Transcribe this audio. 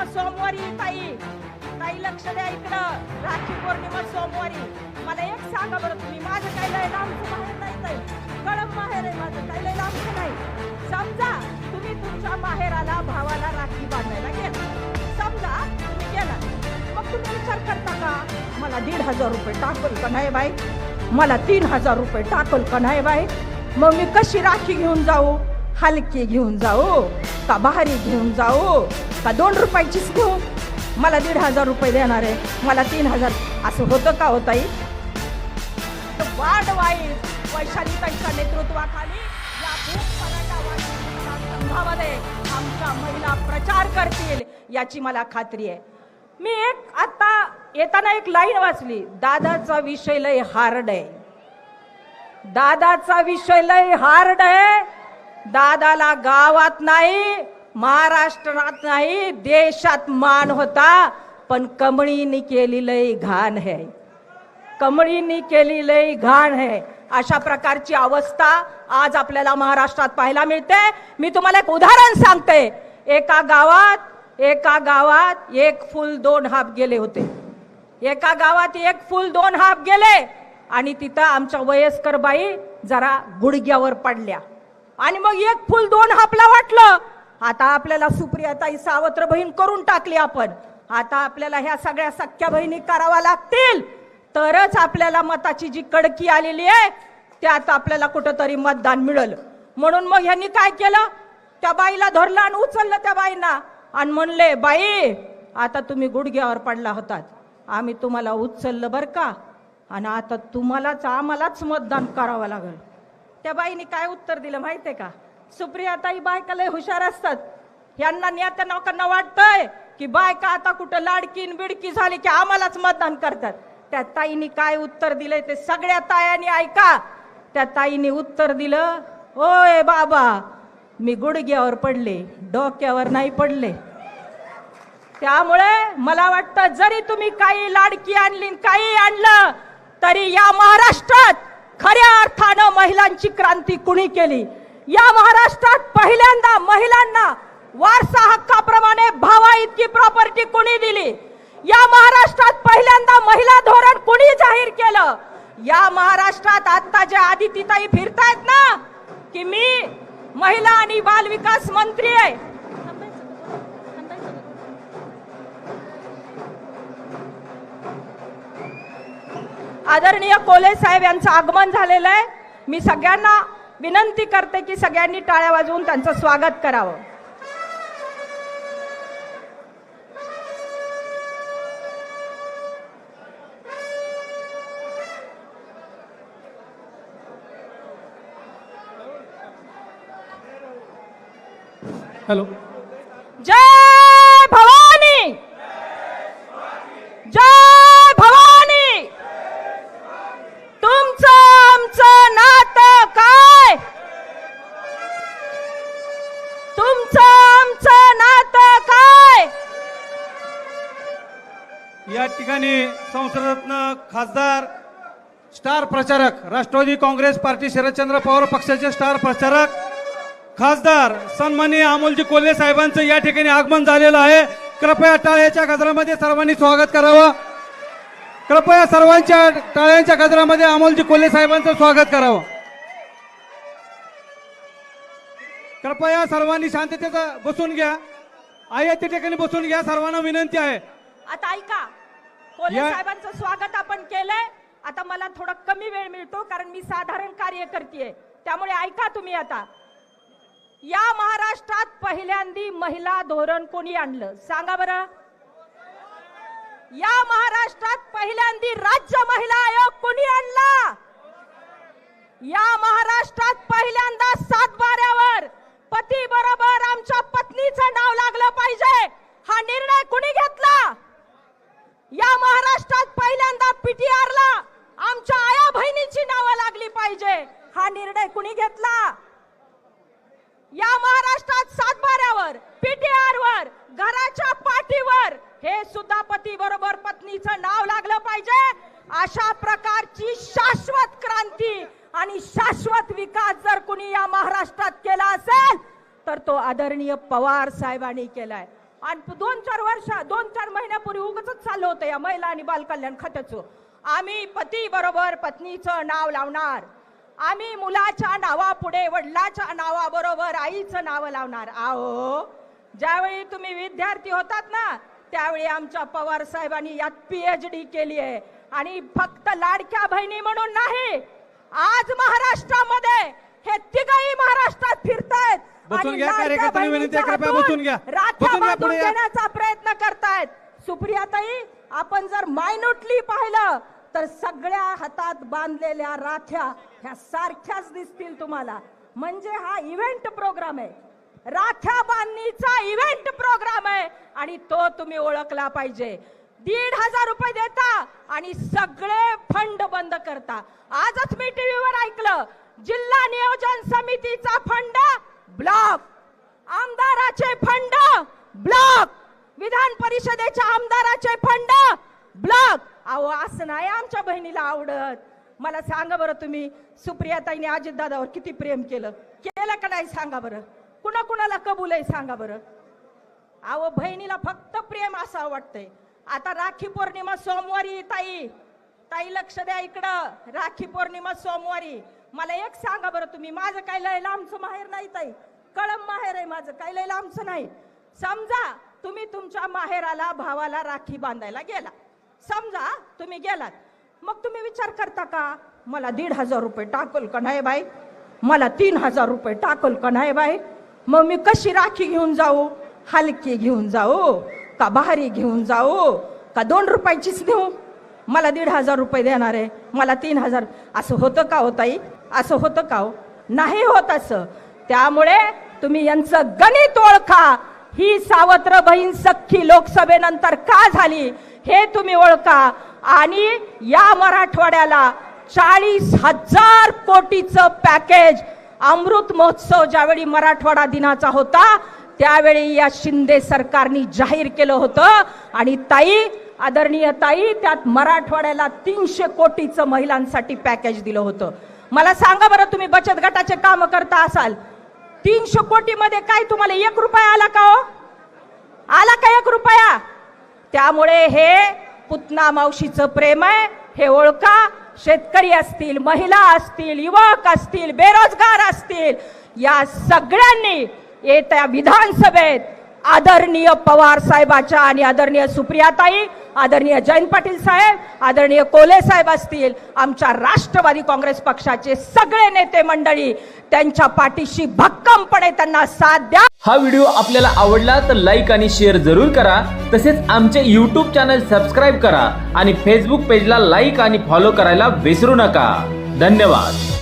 पौर्णिमा सोमवारी ताई. ताई लक्ष द्या इकडं. राखी पौर्णिमा सोमवारी. मला एक सांगा बरं तुम्ही. माझं काही लय लांबचं माहेर नाही ताई. कळम माहेर आहे माझं. काही लय लांबचं नाही. समजा तुम्ही तुमच्या माहेराला भावाला राखी बांधायला गेला. समजा तुम्ही गेला. मग तुम्ही विचार करता का? मला दीड हजार रुपये टाकल का नाही बाई? मला तीन हजार रुपये टाकल का नाही बाई? मग मी कशी राखी घेऊन जाऊ? हलकी घेऊन जाऊ का भारी घेऊन जाऊ का दोन रुपयाचीच घेऊ मला दीड हजार रुपये देणार आहे. मला तीन हजार. असं होतं का होताई वाढ वाईट वैशालीताईच्या नेतृत्वाखाली या संघामध्ये आमच्या महिला प्रचार करतील याची मला खात्री आहे. मी एक आता येताना एक लाईन वाचली दादाचा विषय लय हार्ड आहे. दादाचा विषय लय हार्ड आहे. दादाला गावात नाही महाराष्ट्रात नाही देशात मान होता पण कमळीनी केली घाण है. कमळींनी केली घाण है. अशा प्रकारची अवस्था आज आपल्याला महाराष्ट्रात पाहायला मिळते. मी तुम्हाला एक उदाहरण सांगते. एका गावात एका गावात एक फुल दोन हाप गेले होते. एका गावात एक फुल दोन हाप गेले आणि तिथं आमच्या वयस्कर बाई जरा गुडघ्यावर पडल्या. आणि मग एक फुल दोन हापला वाटलं. आता आपल्याला सुप्रियाताई सावत्र बहीण करून टाकली आपण. आता आपल्याला ह्या सगळ्या सख्या बहिणी कराव्या लागतील. तरच आपल्याला मताची जी कडकी आलेली आहे त्यात आपल्याला कुठंतरी मतदान मिळेल. म्हणून मग ह्यांनी काय केलं? त्या बाईला धरलं आणि उचललं त्या बाईंना. आणि म्हणले बाई आता तुम्ही गुडघ्यावर पडला होतात. आम्ही तुम्हाला उचललं बरं का? आणि आता तुम्हालाच आम्हालाच मतदान करावं लागेल. त्या बाईने काय उत्तर दिलं माहितीये का? सुप्रियाताई बायका लय हुशार असतात. यांना नेत्या लोकांना वाटतंय की बायका आता कुठं लाडकीन बिडकी झाली की आम्हालाच मतदान करतात. त्या ताईने काय उत्तर दिलंय ते सगळ्या तायांनी ऐका. त्या ताईने उत्तर दिलं ओय बाबा मी गुडघ्यावर पडले डोक्यावर नाही पडले. त्यामुळे मला वाटतं जरी तुम्ही काही लाडकी आणली काही आणलं तरी या महाराष्ट्रात खऱ्या अर्थानं महिलांची क्रांती कुणी केली? या महाराष्ट्रात पहिल्यांदा महिलांना वारसा हक्काप्रमाणे भावा इतकी प्रॉपर्टी कुणी दिली? या महाराष्ट्रात पहिल्यांदा महिला धोरण कुणी जाहीर केलं? या महाराष्ट्रात आता ज्या आदितीताई फिरतायत ना की मी महिला आणि बाल विकास मंत्री आहे. आदरणीय कोले साहेब यांचं आगमन झालेलं आहे. मी सगळ्यांना विनंती करते की सगळ्यांनी टाळ्या वाजवून त्यांचं स्वागत करावं. हॅलो. संसदरत्न खासदार स्टार प्रचारक राष्ट्रवादी काँग्रेस पार्टी शरदचंद्र पवार पक्षाचे स्टार प्रचारक खासदार सन्माननीय अमोलजी कोल्हे साहेबांचं या ठिकाणी आगमन झालेलं आहे. कृपया टाळ्याच्या गजरामध्ये सर्वांनी स्वागत करावं. कृपया सर्वांच्या टाळ्यांच्या गजरामध्ये अमोलजी कोल्हे साहेबांचं स्वागत करावं. कृपया सर्वांनी शांततेचं बसून घ्या. आहे त्या ठिकाणी बसून घ्या सर्वांना विनंती आहे. आता ऐका साहेबांचं स्वागत आपण केलंय. आता मला थोडा कमी वेळ मिळतो कारण मी साधारण कार्य करते त्यामुळे ऐका तुम्ही आता. या महाराष्ट्रात पहिल्यांदी महिला धोरण कोणी आणलं? सांगा बरं. या महाराष्ट्रात पहिल्यांदी राज्य महिला आयोग कोणी आणला? या महाराष्ट्रात पहिल्यांदा सात बाऱ्यावर पती बरोबर आमच्या पत्नीचं नाव लागलं पाहिजे. हा निर्णय कुणी घेतला? या महाराष्ट्रात पहिल्यांदा पीटीआरला आमच्या आया बहिणीची नावं लागली पाहिजे. हा निर्णय कुणी घेतला? या महाराष्ट्रात सातबाऱ्यावर पीटीआर वर घराच्या पाठीवर हे सुद्धा पती बरोबर पत्नीचं नाव लागलं पाहिजे. अशा प्रकारची शाश्वत क्रांती आणि शाश्वत विकास जर कुणी या महाराष्ट्रात केला असेल तर तो आदरणीय पवार साहेबांनी केलाय. आणि दोन चार वर्ष दोन चार महिन्यापूर्वी उगच चाललं होतं या महिला आणि बालकल्याण खात्याचं. आम्ही पती बरोबर पत्नीचं नाव लावणार. आम्ही मुलाच्या नावापुढे वडिलाच्या नावाबरोबर आईचं नाव लावणार. आहो ज्यावेळी तुम्ही विद्यार्थी होतात ना त्यावेळी आमच्या पवार साहेबांनी यात पीएच डी केली आहे. आणि फक्त लाडक्या बहिणी म्हणून नाही आज महाराष्ट्रामध्ये हे तिघही महाराष्ट्रात फिरतायत. बसून आणि घ्या, लाडक्या कार्यकर्त्यांनी विनंती आहे, बहिणीच्या कृपया हातून बसून घ्या. राख्या बसून घ्या, बांधून पुढे या. देण्याचा प्रयत्न करतायत. सुप्रियाताई आपण जर मायन्युटली पाहिलं तर सगळ्या हातात बांधलेल्या राख्या ह्या सारख्याच दिसतील तुम्हाला. म्हणजे हा इव्हेंट प्रोग्राम आहे. राख्या बांधणीचा इव्हेंट प्रोग्राम आहे. आणि तो तुम्ही ओळखला पाहिजे. दीड हजार रुपये देता आणि सगळे फंड बंद करता. आजच मी टीव्हीवर ऐकलं जिल्हा नियोजन समितीचा फंड ब्लॉक. आमदाराचे फंड ब्लॉक. विधान परिषदेच्या आमदाराचे फंड ब्लॉक. अहो असं नाही आमच्या बहिणीला आवडत. मला सांगा बरं तुम्ही सुप्रियाताईने अजितदादावर किती प्रेम केलं? केलं का नाही सांगा बरं? कुणा कुणाला कबूल आहे सांगा बरं? अहो बहिणीला फक्त प्रेम असं वाटतंय आता राखी पौर्णिमा सोमवारी ताई. ताई लक्ष द्या इकडं. राखी पौर्णिमा सोमवारी. मला एक सांगा बरं तुम्ही माझं काय लय लांबचं माहेर नाही ताई. कळम माहेर आहे माझं काय लय लांबचं नाही. समजा तुम्ही तुमच्या माहेराला भावाला राखी बांधायला गेला. समजा तुम्ही गेलात. मग तुम्ही विचार करता का मला दीड हजार रुपये टाकल का नाही बाई? मला तीन हजार रुपये टाकल का नाही बाई? मग मी कशी राखी घेऊन जाऊ? हलकी घेऊन जाऊ? का भारी घेऊन जाऊ? का दोन रुपयाचीच देऊ मला दीड हजार रुपये देणार आहे. मला तीन हजार. असं होतं का हो ताई? असं होतं का हो? नाही होत असं. त्यामुळे तुम्ही यांचं गणित ओळखा. ही सावत्र बहीण सख्खी लोकसभेनंतर का झाली हे तुम्ही ओळखा. आणि या मराठवाड्याला चाळीस हजार कोटीचं पॅकेज अमृत महोत्सव ज्यावेळी मराठवाडा दिनाचा होता त्यावेळी या शिंदे सरकारने जाहीर केलं होतं. आणि ताई आदरणीय ताई त्यात मराठवाड्याला तीनशे कोटीचं महिलांसाठी पॅकेज दिलं होतं. मला सांगा बरं तुम्ही बचत गटाचे काम करता असाल तीनशे कोटीमध्ये काय तुम्हाला एक रुपया आला का हो? आला का एक रुपया? त्यामुळे हे पुतना मावशीचं प्रेम आहे हे ओळखा. शेतकरी असतील महिला असतील युवक असतील बेरोजगार असतील या सगळ्यांनी येत्या विधानसभेत आदरणीय पवार साहेबाच्या आणि आदरणीय सुप्रियाताई आदरणीय जयंत पाटील साहेब आदरणीय कोले साहेब असतील आमच्या राष्ट्रवादी काँग्रेस पक्षाचे सगळे नेते मंडळी त्यांच्या पाठीशी भक्कमपणे त्यांना साथ द्या. हा व्हिडिओ आपल्याला आवडला तर लाईक आणि शेअर जरूर करा. तसेच आमचे यूट्यूब चॅनल सबस्क्राईब करा आणि फेसबुक पेजला लाईक आणि फॉलो करायला विसरू नका. धन्यवाद.